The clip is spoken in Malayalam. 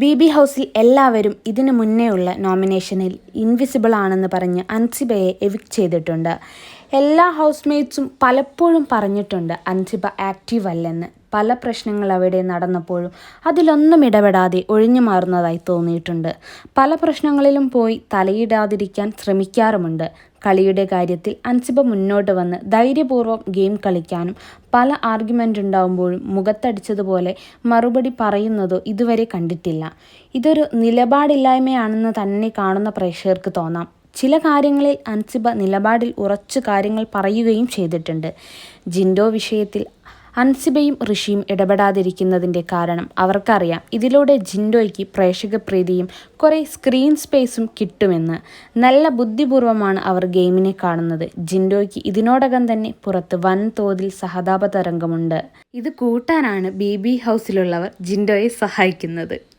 ബി ബി ഹൗസിൽ എല്ലാവരും ഇതിനു മുന്നേയുള്ള നോമിനേഷനിൽ ഇൻവിസിബിൾ ആണെന്ന് പറഞ്ഞ് അൻസിബയെ എവിക്ട് ചെയ്തിട്ടുണ്ട്. എല്ലാ ഹൗസ്മേറ്റ്സും പലപ്പോഴും പറഞ്ഞിട്ടുണ്ട് അൻസിബ ആക്റ്റീവ് അല്ലെന്ന്. പല പ്രശ്നങ്ങൾ അവിടെ നടന്നപ്പോഴും അതിലൊന്നും ഇടപെടാതെ ഒഴിഞ്ഞു മാറുന്നതായി തോന്നിയിട്ടുണ്ട്. പല പ്രശ്നങ്ങളിലും പോയി തലയിടാതിരിക്കാൻ ശ്രമിക്കാറുമുണ്ട്. കളിയുടെ കാര്യത്തിൽ അൻസിബ മുന്നോട്ട് വന്ന് ധൈര്യപൂർവം ഗെയിം കളിക്കാനും പല ആർഗ്യുമെന്റ് ഉണ്ടാകുമ്പോഴും മുഖത്തടിച്ചതുപോലെ മറുപടി പറയുന്നതോ ഇതുവരെ കണ്ടിട്ടില്ല. ഇതൊരു നിലപാടില്ലായ്മയാണെന്ന് തന്നെ കാണുന്ന പ്രേക്ഷകർക്ക് തോന്നാം. ചില കാര്യങ്ങളിൽ അൻസിബ നിലപാടിൽ ഉറച്ചു കാര്യങ്ങൾ പറയുകയും ചെയ്തിട്ടുണ്ട്. ജിൻഡോ വിഷയത്തിൽ അൻസിബയും ഋഷിയും ഇടപെടാതിരിക്കുന്നതിന്റെ കാരണം അവർക്കറിയാം. ഇതിലൂടെ ജിൻഡോയ്ക്ക് പ്രേക്ഷകപ്രീതിയും കുറേ സ്ക്രീൻ സ്പേസും കിട്ടുമെന്ന്. നല്ല ബുദ്ധിപൂർവമാണ് അവർ ഗെയിമിനെ കാണുന്നത്. ജിൻഡോയ്ക്ക് ഇതിനോടകം തന്നെ പുറത്ത് വൻതോതിൽ സഹതാപ തരംഗമുണ്ട്. ഇത് കൂട്ടാനാണ് ബി ബി ഹൗസിലുള്ളവർ ജിൻഡോയെ സഹായിക്കുന്നത്.